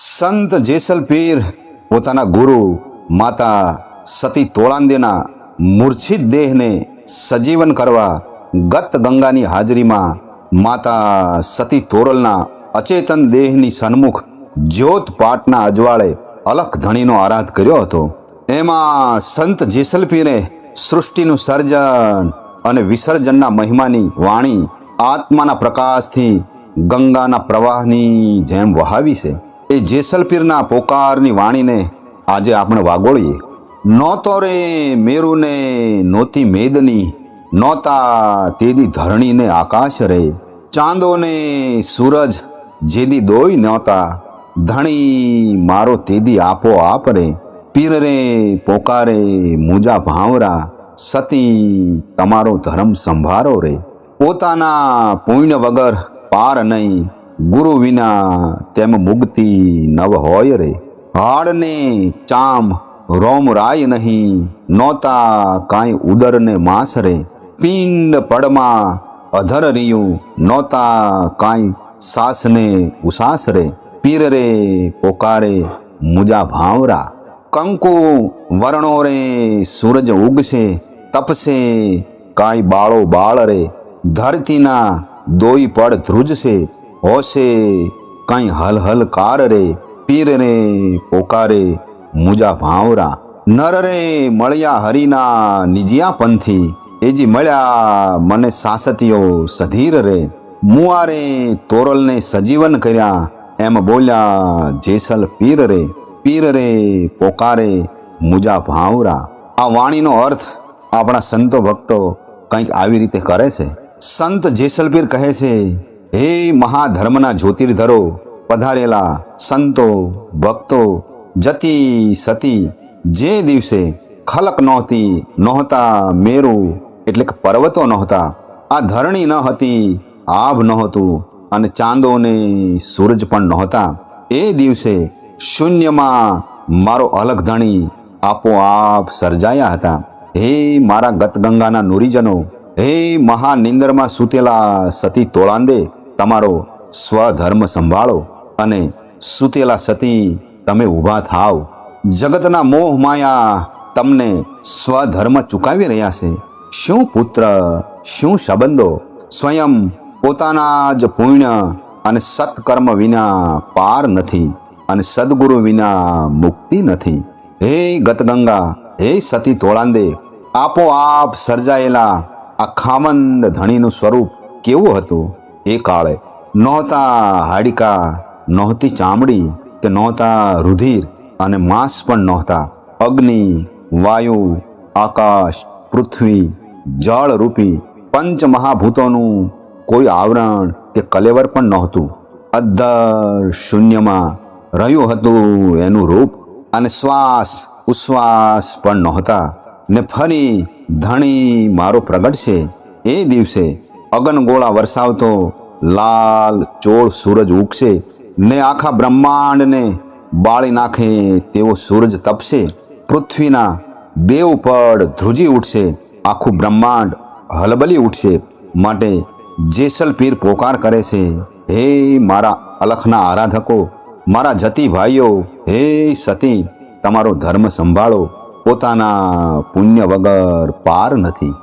સંત જેસલપીર પોતાના ગુરુ માતા સતી તોળાંદેના મૂર્છિત દેહને સજીવન કરવા ગત ગંગાની હાજરીમાં માતા સતી તોરલના અચેતન દેહની સન્મુખ જ્યોત પાટના અજવાળે અલખ ધણીનો આરાધ કર્યો હતો. એમાં સંત જેસલપીરે સૃષ્ટિનું સર્જન અને વિસર્જનના મહિમાની વાણી આત્માના પ્રકાશથી ગંગાના પ્રવાહની જેમ વહાવી છે. એ જેસલપીરના પોકારની વાણીને આજે આપણે વાગોળીએ. નહોતો રે મેરુને નહોતી મેદની નહોતા તેદી ધરણીને આકાશ રે. ચાંદોને સૂરજ જેદી દોઈ નહોતા, ધણી મારો તેદી આપો આપ રે. પીર રે પોકારે મુજા ભાવરા, સતી તમારો ધર્મ સંભારો રે. પોતાના પુણ્ય વગર પાર નહીં ગુરુ વિના તેમ મુક્તિ નવ હોય રે. હાડને ચામ રોમ રાય નહીં નોતા કાંઈ ઉદરને માંસ રે. પિંડ પડમાં અધર રિયું નોતા કાંઈ સાસને ઉસાસ રે. પીર રે, પોકારે મુજા ભાવરા. કંકુ વર્ણો રે, સૂરજ ઉગશે, તપશે, કાંઈ બાળો બાળ રે. ધરતીના દોઈ પડ ધ્રુજશે હોશે, કાંઈ હલ હલ કાર રે, પીર રે, પોકારે મુજા ભાવરા નર રે, મળ્યા હરિના નિજિયા પંથી એજી મળ્યા મને સાસતીઓ સધીર રે. મુઆરે તોરલને સજીવન કર્યા, એમ બોલ્યા, જેસલ પીર રે પીર રે, પોકારે મુજા ભાવરા આ વાણીનો અર્થ આપણા સંતો ભક્તો કંઈક આવી રીતે કરે છે. સંત જેસલપીર કહે છે હે મહાધર્મના જ્યોતિર્ધરો, પધારેલા સંતો, ભક્તો, જતી સતી, જે દિવસે ખલક નહોતી, નહોતા મેરુ, એટલે કે પર્વતો નહોતા, આ ધરણી ન હતી, આભ નહોતું અને ચાંદો ને સૂરજ પણ નહોતા. એ દિવસે શૂન્યમાં મારો અલગ ધણી આપોઆપ સર્જાયા હતા. હે મારા ગતગંગાના નુરીજનો, હે મહાનિંદરમાં સૂતેલા સતી તોળાંદે તમારો સ્વધર્મ સંભાળો અને સૂતેલા સતી, તમે ઊભા થાવ. જગતના મોહ માયા તમને સ્વધર્મ ચૂકાવી રહ્યા છે. શું પુત્ર, શું સંબંધો? સ્વયં પોતાના જ પુણ્ય અને સત્કર્મ વિના પાર નથી અને સદગુરુ વિના મુક્તિ નથી. હે ગતગંગા, હે સતી તોળાંદે, આપોઆપ સર્જાયેલા આ ખામંદ ધણીનું સ્વરૂપ કેવું હતું? એ કાળે. નહોતા હાડિકા, નહોતી ચામડી કે નહોતા રુધિર અને માંસ પણ નહોતા. અગ્નિ, વાયુ, આકાશ, પૃથ્વી, જળ રૂપી પંચ મહાભૂતોનું કોઈ આવરણ કે કલેવર પણ નહોતું. અદ્ધર શૂન્યમાં રહ્યું હતું એનું રૂપ અને શ્વાસ, ઉશ્વાસ પણ નહોતા. ને ફરી ધણી મારો પ્રગટ છે. એ દિવસે અગનગોળા વરસાવતો, લાલ ચોળ સૂરજ ઉગશે ને આખા બ્રહ્માંડને બાળી નાખે તેવો સૂરજ તપશે. પૃથ્વીના બેવ પડ ધ્રુજી ઉઠશે, આખું બ્રહ્માંડ હલબલી ઉઠશે. માટે જેસલ પીર પોકાર કરે છે, હે મારા અલખના આરાધકો, મારા જતી ભાઈઓ, હે સતી, તમારો ધર્મ સંભાળો. પોતાના પુણ્ય વગર પાર નથી.